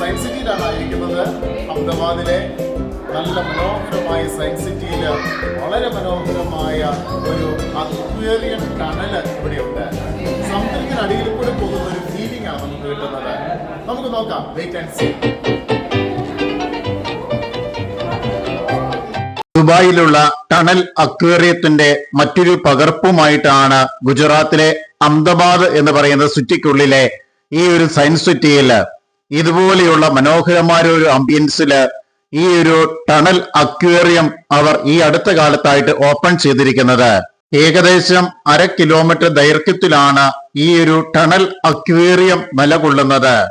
Science സിറ്റിയിലാണ് ആയിരിക്കുന്നത് അഹമ്മദാബാദിലെ നല്ല മനോഹരമായ സയൻസ് സിറ്റിയിൽ വളരെ മനോഹരമായ ഒരു അക്വേറിയൻ ടണൽ ഇവിടെയുണ്ട്. സമുദ്രത്തിനടിയിൽ കൂടെ പോകുന്ന ഒരു ഫീലിംഗ് ആണ് നമുക്ക് കിട്ടുന്നത്. നമുക്ക് നോക്കാം. വെയിറ്റ് ആൻഡ് സീ ദുബായിലുള്ള ടണൽ അക്വേറിയത്തിന്റെ മറ്റൊരു പകർപ്പുമായിട്ടാണ് ഗുജറാത്തിലെ അഹമ്മദാബാദ് എന്ന് പറയുന്ന സിറ്റിക്കുള്ളിലെ ഈ ഒരു സയൻസ് സിറ്റിയിൽ ഇതുപോലെയുള്ള മനോഹരമായ ഒരു അംബിയൻസിൽ ഈ ഒരു ടണൽ അക്വേറിയം അവർ ഈ അടുത്ത കാലത്തായിട്ട് ഓപ്പൺ ചെയ്തിരിക്കുന്നത്. ഏകദേശം അര കിലോമീറ്റർ ദൈർഘ്യത്തിലാണ് ഈ ഒരു ടണൽ അക്വേറിയം നിലകൊള്ളുന്നത്.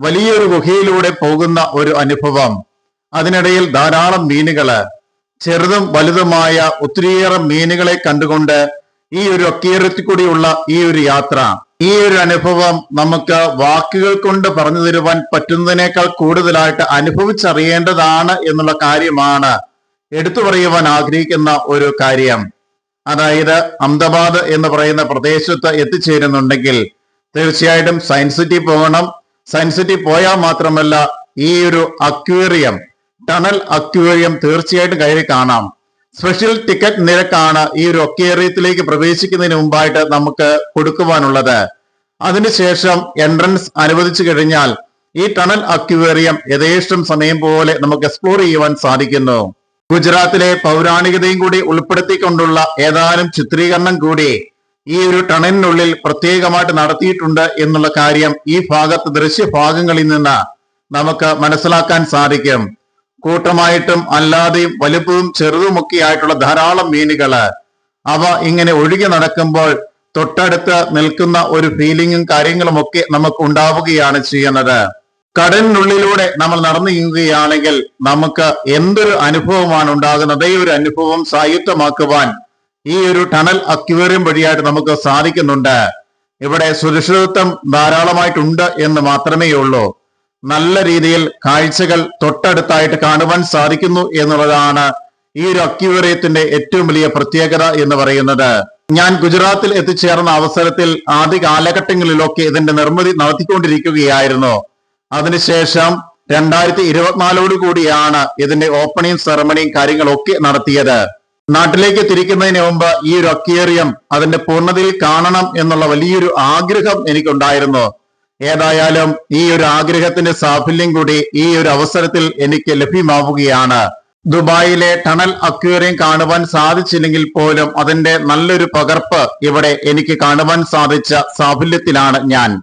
വലിയൊരു ഗുഹയിലൂടെ പോകുന്ന ഒരു അനുഭവം. അതിനിടയിൽ ധാരാളം മീനുകൾ. ചെറുതും വലുതുമായ ഒത്തിരിയേറെ മീനുകളെ കണ്ടുകൊണ്ട് ഈ ഒരു അക്വേറിയത്തിൽ കൂടിയുള്ള ഈ ഒരു യാത്ര. ഈ ഒരു അനുഭവം നമുക്ക് വാക്കുകൾ കൊണ്ട് പറഞ്ഞു തരുവാൻ പറ്റുന്നതിനേക്കാൾ കൂടുതലായിട്ട് അനുഭവിച്ചറിയേണ്ടതാണ് എന്നുള്ള കാര്യമാണ് എടുത്തു പറയുവാൻ ആഗ്രഹിക്കുന്ന ഒരു കാര്യം. അതായത് അഹമ്മദാബാദ് എന്ന് പറയുന്ന പ്രദേശത്ത് എത്തിച്ചേരുന്നുണ്ടെങ്കിൽ തീർച്ചയായിട്ടും സയൻസ് സിറ്റി പോകണം. സയൻസ് സിറ്റി പോയാൽ മാത്രമല്ല ഈ ഒരു അക്വേറിയം ടണൽ അക്വേറിയം തീർച്ചയായിട്ടും കയറി കാണാം. സ്പെഷ്യൽ ടിക്കറ്റ് നിരക്കാണ് ഈ ഒരു അക്വേറിയത്തിലേക്ക് പ്രവേശിക്കുന്നതിന് മുമ്പായിട്ട് നമുക്ക് കൊടുക്കുവാനുള്ളത്. അതിനുശേഷം എൻട്രൻസ് അനുവദിച്ചു കഴിഞ്ഞാൽ ഈ ടണൽ അക്വേറിയം യഥേഷ്ടം സമയം പോലെ നമുക്ക് എക്സ്പ്ലോർ ചെയ്യുവാൻ സാധിക്കുന്നു. ഗുജറാത്തിലെ പൗരാണികതയും കൂടി ഉൾപ്പെടുത്തിക്കൊണ്ടുള്ള ഏതാനും ചിത്രീകരണം കൂടി ഈ ഒരു ടണലിനുള്ളിൽ പ്രത്യേകമായിട്ട് നടത്തിയിട്ടുണ്ട് എന്നുള്ള കാര്യം ഈ ഭാഗത്ത് ദൃശ്യഭാഗങ്ങളിൽ നിന്ന് നമുക്ക് മനസ്സിലാക്കാൻ സാധിക്കും. കൂട്ടമായിട്ടും അല്ലാതെയും വലുപ്പവും ചെറുതുമൊക്കെ ആയിട്ടുള്ള ധാരാളം മീനുകൾ അവ ഇങ്ങനെ ഒഴുകി നടക്കുമ്പോൾ തൊട്ടടുത്ത് നിൽക്കുന്ന ഒരു ഫീലിങ്ങും കാര്യങ്ങളും ഒക്കെ നമുക്ക് ഉണ്ടാവുകയാണ് ചെയ്യുന്നത്. കടലിനുള്ളിലൂടെ നമ്മൾ നടന്നു നീങ്ങുകയാണെങ്കിൽ നമുക്ക് എന്തൊരു അനുഭവമാണ് ഉണ്ടാകുന്നത്? ഈ ഒരു അനുഭവം സായുക്തമാക്കുവാൻ ഈ ഒരു ടണൽ അക്വേറിയം വഴിയായിട്ട് നമുക്ക് സാധിക്കുന്നുണ്ട്. ഇവിടെ സുരക്ഷിതത്വം ധാരാളമായിട്ടുണ്ട് എന്ന് മാത്രമേ ഉള്ളൂ. നല്ല രീതിയിൽ കാഴ്ചകൾ തൊട്ടടുത്തായിട്ട് കാണുവാൻ സാധിക്കുന്നു എന്നുള്ളതാണ് ഈ ഒരു അക്വേറിയത്തിന്റെ ഏറ്റവും വലിയ പ്രത്യേകത എന്ന് പറയുന്നത്. ഞാൻ ഗുജറാത്തിൽ എത്തിച്ചേർന്ന അവസരത്തിൽ ആദ്യ കാലഘട്ടങ്ങളിലൊക്കെ ഇതിന്റെ നിർമ്മിതി നടത്തിക്കൊണ്ടിരിക്കുകയായിരുന്നു. അതിനുശേഷം രണ്ടായിരത്തി ഇരുപത്തിനാലോട് കൂടിയാണ് ഇതിന്റെ ഓപ്പണിംഗ് സെറമണിയും കാര്യങ്ങളൊക്കെ നടത്തിയത്. നാട്ടിലേക്ക് തിരിക്കുന്നതിന് മുമ്പ് ഈ ഒരു അക്വേറിയം അതിന്റെ പൂർണതയിൽ കാണണം എന്നുള്ള വലിയൊരു ആഗ്രഹം എനിക്കുണ്ടായിരുന്നു. ഏതായാലും ഈ ഒരു ആഗ്രഹത്തിന്റെ സാഫല്യം കൂടി ഈ ഒരു അവസരത്തിൽ എനിക്ക് ലഭ്യമാവുകയാണ്. ദുബായിലെ ടണൽ അക്വേറിയം കാണുവാൻ സാധിച്ചില്ലെങ്കിൽ പോലും അതിന്റെ നല്ലൊരു പകർപ്പ് ഇവിടെ എനിക്ക് കാണുവാൻ സാധിച്ച സാഫല്യത്തിലാണ് ഞാൻ.